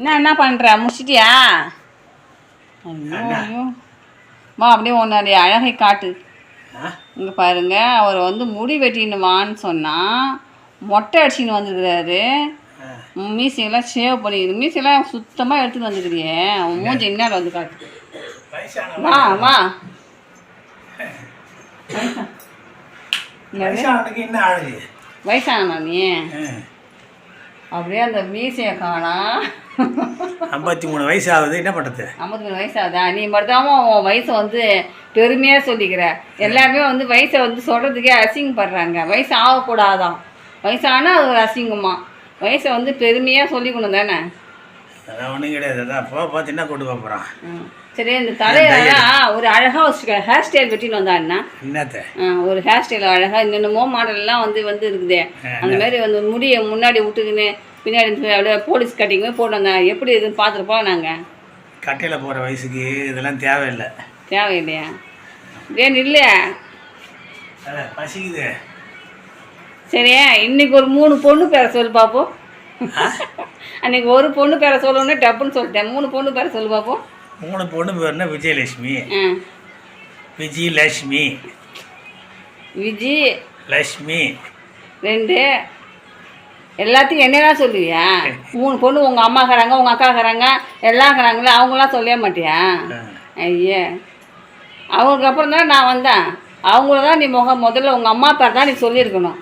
என்ன என்ன பண்ணுற முடிச்சிட்டியா? ஐயோ மா அப்படியே உன்னுடைய அழகை காட்டு? இங்கே பாருங்க அவர் வந்து முடி வெட்டின்னு வான்னு சொன்னால் மொட்டை அடிச்சின்னு வந்துருக்கிறாரு. மீசையெல்லாம் ஷேவ் பண்ணிக்கணும் மீசையெல்லாம் சுத்தமாக எடுத்துன்னு வந்துக்கிறியே அவன் மூஞ்சி என்ன வந்து காட்டு. வா வா. என்னது? வயசானதுக்கு என்ன அழகு வயசானா நீ. அப்படியே அந்த மீசையை காணா. ஐம்பத்தி மூணு வயசு ஆகுது என்ன பண்ணுறது ஐம்பத்தி மூணு வயசாகுதா. நீ மட்டும் உன் வயசை வந்து பெருமையாக சொல்லிக்கிற. எல்லாருமே வந்து வயசை வந்து சொல்கிறதுக்கே அசிங்கப்படுறாங்க வயசு ஆகக்கூடாதான். வயசானா அது ஒரு அசிங்கமா. வயசை வந்து பெருமையாக சொல்லிக்கணும் தானே? அதான் ஒன்றும் கிடையாது. அதான் போ பார்த்து என்ன கொண்டு போக போகிறான். சரி இந்த தலையெல்லாம் ஒரு அழகாக வச்சுக்க ஹேர் ஸ்டைல் வெட்டின்னு வந்தான்னா என்னத்த? ஒரு ஹேர் ஸ்டைல் அழகாக என்னென்னமோ மாடல்லாம் வந்து வந்து இருக்குதே. அந்த மாதிரி வந்து முடியை முன்னாடி விட்டுக்கின்னு பின்னாடி அப்படியே போலீஸ் கட்டிங்க போட்டு வந்தேன் எப்படி இருக்குன்னு பார்த்துருப்போம் நாங்கள் கட்டையில் போகிற வயசுக்கு இதெல்லாம் தேவையில்லை. தேவையில்லையா? ஏன் இல்லை அதான் பசிக்குது. சரியா இன்னைக்கு ஒரு மூணு பொண்ணு பேரை சொல்லு பார்ப்போம் அன்னைக்கு ஒரு பொண்ணு பேரை சொல்லணும்னா டப்புன்னு சொல்லிட்டேன். மூணு பொண்ணு பேரை சொல்லு பார்ப்போம் மூணு பொண்ணு பேர்னா விஜயலட்சுமி. விஜயலட்சுமி. விஜி. லட்சுமி. ரெண்டு. எல்லாத்தையும் என்னதான் சொல்லுவியா? மூணு பொண்ணு உங்கள் அம்மாக்காரங்க உங்கள் அக்காக்காரங்க எல்லாம் இருக்கிறாங்களே அவங்களாம் சொல்லவே மாட்டியா. ஐயே. அவங்களுக்கு அப்புறம் தான் நான் வந்தேன். அவங்கள தான் நீ முக முதல்ல உங்கள் அம்மா பேர் தான் நீ சொல்லியிருக்கணும்.